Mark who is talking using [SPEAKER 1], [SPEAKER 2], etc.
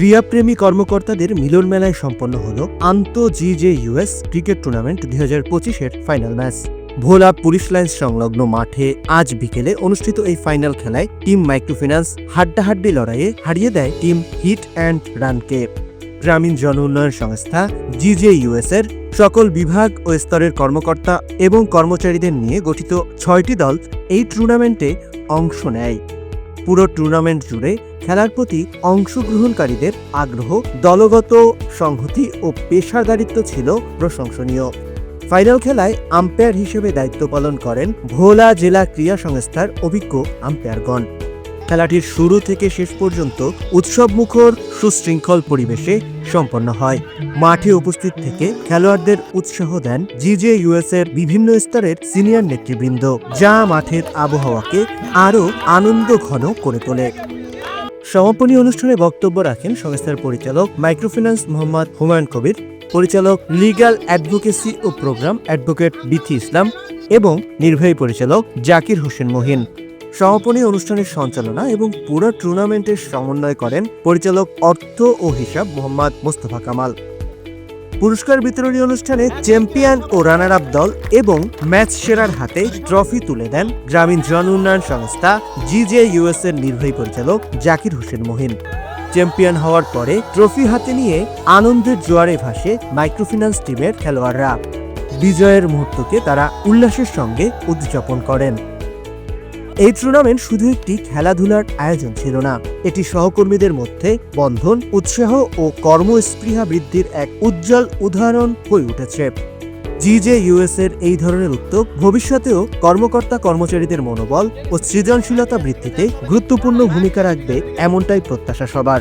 [SPEAKER 1] ক্রীড়াপ্রেমী কর্মকর্তাদের মিলন মেলায় সম্পন্ন হল আন্ত G J US cricket tournament দুই হাজার পঁচিশের final match. Bhola police lines সংলগ্ন মাঠে আজ বিকেলে অনুষ্ঠিত এই ফাইনাল খেলায় টিম মাইক্রোফিন্যান্স হাড্ডাহাড্ডি লড়াইয়ে হারিয়ে দেয় টিম হিট অ্যান্ড রানকে। গ্রামীণ জন উন্নয়ন সংস্থা জিজেইউএস এর সকল বিভাগ ও স্তরের কর্মকর্তা এবং কর্মচারীদের নিয়ে গঠিত ছয়টি দল এই টুর্নামেন্টে অংশ নেয়। পুরো টুর্নামেন্ট জুড়ে খেলার প্রতি অংশগ্রহণকারীদের আগ্রহ, দলগত সংহতি ও পেশাদারিত্ব ছিল প্রশংসনীয়। ফাইনাল খেলায় আম্পায়ার হিসেবে দায়িত্ব পালন করেন ভোলা জেলা ক্রীড়া সংস্থার অভিজ্ঞ আম্পায়ারগণ। খেলাটির শুরু থেকে শেষ পর্যন্ত উৎসবমুখর সুশৃঙ্খল পরিবেশে সম্পন্ন হয়। মাঠে উপস্থিত থেকে খেলোয়াড়দের উৎসাহ দেন জিজে ইউএস এর বিভিন্ন স্তরের সিনিয়র নেতৃবৃন্দ, যা মাঠের আবহাওয়াকে আরও আনন্দ ঘন করে তোলে। সমাপনী অনুষ্ঠানে বক্তব্য রাখেন সংস্থার পরিচালক, মাইক্রোফিন্যান্স মোহাম্মদ হুমায়ুন কবির, পরিচালক লিগ্যাল অ্যাডভোকেসি ও প্রোগ্রাম অ্যাডভোকেট বিথি ইসলাম এবং নির্বাহী পরিচালক জাকির হোসেন মহিন। সমাপনী অনুষ্ঠানের সঞ্চালনা এবং পুরো টুর্নামেন্টের সমন্বয় করেন পরিচালক অর্থ ও হিসাব মোহাম্মদ মোস্তফা কামাল। পুরস্কার বিতরণী অনুষ্ঠানে চ্যাম্পিয়ন ও রানার আপ দল এবং ম্যাচ সেরার হাতে ট্রফি তুলে দেন গ্রামীণ জন উন্নয়ন সংস্থা জিজে ইউএস এর নির্বাহী পরিচালক জাকির হোসেন মহিন। চ্যাম্পিয়ন হওয়ার পরে ট্রফি হাতে নিয়ে আনন্দের জোয়ারে ভাসে মাইক্রোফিন্যান্স টিমের খেলোয়াড়রা। বিজয়ের মুহূর্তকে তারা উল্লাসের সঙ্গে উদযাপন করেন। এই টুর্নামেন্ট শুধু একটি খেলাধুলার আয়োজন ছিল না, এটি সহকর্মীদের মধ্যে বন্ধন, উৎসাহ ও কর্মস্পৃহা বৃদ্ধির এক উজ্জ্বল উদাহরণ হয়ে উঠেছে। জিজে ইউএস এর এই ধরনের উদ্যোগ ভবিষ্যতেও কর্মকর্তা কর্মচারীদের মনোবল ও সৃজনশীলতা বৃদ্ধিতে গুরুত্বপূর্ণ ভূমিকা রাখবে এমনটাই প্রত্যাশা সবার।